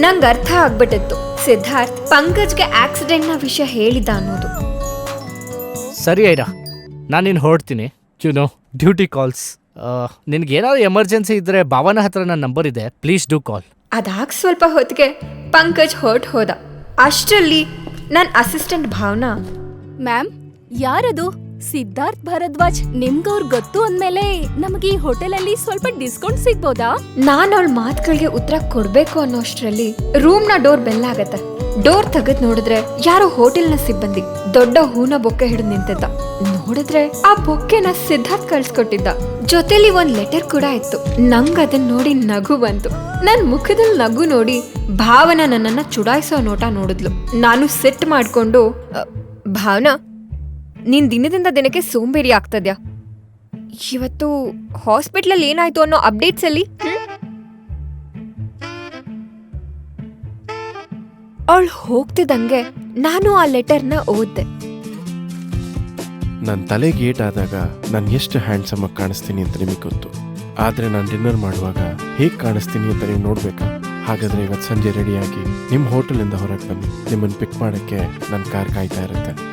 ನಂಗೆ ಅರ್ಥ ಆಗ್ಬಿಟ್ಟಿತ್ತು. ಸಿದ್ಧಾರ್ಥ್ ಪಂಕಜ್ಗೆ ಆಕ್ಸಿಡೆಂಟ್ನ ವಿಷಯ ಹೇಳಿದ ಅನ್ನೋದು. ಸರಿ ಐರಾ ನಾನು ನಿನ್ನ ಹೊರಡ್ತೀನಿ. ನೋ ಡ್ಯೂಟಿ ಕಾಲ್ಸ್ ನಿನಗೆ ಏನಾದ್ರು ಎಮರ್ಜೆನ್ಸಿ ಇದ್ದರೆ ಭಾವನ ಹತ್ರ ನನ್ನ ನಂಬರ್ ಇದೆ ಪ್ಲೀಸ್ ಡೂ ಕಾಲ್ ಅದಾಗ ಸ್ವಲ್ಪ ಹೊತ್ತಿಗೆ ಪಂಕಜ್ ಹೊರಟು ಹೋದ. ಅಷ್ಟರಲ್ಲಿ ನನ್ನ ಅಸಿಸ್ಟೆಂಟ್ ಭಾವನಾ. ಮ್ಯಾಮ್ ಯಾರದು? ಸಿದ್ಧಾರ್ಥ್ ಭರದ್ವಾಜ್ ನಿಮ್ಗವ್ರ್ ಗೊತ್ತು ಅಂದ್ಮೇಲೆ ನಮಗೆ ಈ ಹೋಟೆಲಲ್ಲಿ ಸ್ವಲ್ಪ ಡಿಸ್ಕೌಂಟ್ ಸಿಗ್ಬೋದಾ? ನಾನು ಅವಳ ಮಾತುಗಳಿಗೆ ಉತ್ತರ ಕೊಡ್ಬೇಕು ಅನ್ನೋಷ್ಟರಲ್ಲಿ ರೂಮ್ನ ಡೋರ್ ಬೆಲ್ ಆಗತ್ತೆ. ಡೋರ್ ತೆಗೆದ್ ನೋಡಿದ್ರೆ ಯಾರೋ ಹೋಟೆಲ್ನ ಸಿಬ್ಬಂದಿ ದೊಡ್ಡ ಹೂನ ಬೊಕ್ಕೆ ಹಿಡಿದು ನಿಂತಿದ್ದ. ನೋಡಿದ್ರೆ ಆ ಬೊಕ್ಕೆನ ಸಿದ್ಧಾರ್ಥ್ ಕಳ್ಸ್ಕೊಟ್ಟಿದ್ದ. ಜೊತೆಲಿ ಒಂದ್ ಲೆಟರ್ ಕೂಡ ಇತ್ತು. ನಂಗ್ ಅದನ್ನ ನೋಡಿ ನಗು ಬಂತು. ನನ್ ಮುಖದಲ್ಲಿ ನಗು ನೋಡಿ ಭಾವನ ನನ್ನನ್ನ ಚುಡಾಯಿಸೋ ನೋಟ ನೋಡಿದ್ಲು. ನಾನು ಸೆಟ್ ಮಾಡ್ಕೊಂಡು "ಅ, ಭಾವನಾ ನೀನ್ ದಿನದಿಂದ ದಿನಕ್ಕೆ ಸೋಂಬೇರಿ ಆಗ್ತದ್ಯಾ ಇವತ್ತು ಹಾಸ್ಪಿಟ್ಲಲ್ಲಿ ಏನಾಯ್ತು ಅನ್ನೋ ಅಪ್ಡೇಟ್ಸ್ ಅಲ್ಲಿ? ಅವಳು ಹೋಗ್ತಿದ್ದಂಗೆ ನಾನು ಆ ಲೆಟರ್ನ ಓದ್ದೆ. ನನ್ನ ತಲೆಗೆ ಏಟಾದಾಗ ನಾನು ಎಷ್ಟು ಹ್ಯಾಂಡ್ಸಮ್ ಆಗಿ ಕಾಣಿಸ್ತೀನಿ ಅಂತ ನಿಮಗೆ ಗೊತ್ತು. ಆದರೆ ನಾನು ಡಿನ್ನರ್ ಮಾಡುವಾಗ ಹೇಗೆ ಕಾಣಿಸ್ತೀನಿ ಅಂತ ನೀವು ನೋಡ್ಬೇಕಾ? ಹಾಗಾದ್ರೆ ಇವತ್ತು ಸಂಜೆ ರೆಡಿಯಾಗಿ ನಿಮ್ಮ ಹೋಟೆಲಿಂದ ಹೊರಗೆ ಬನ್ನಿ. ನಿಮ್ಮನ್ನು ಪಿಕ್ ಮಾಡೋಕ್ಕೆ ನನ್ನ ಕಾರ್ ಕಾಯ್ತಾ ಇರುತ್ತೆ.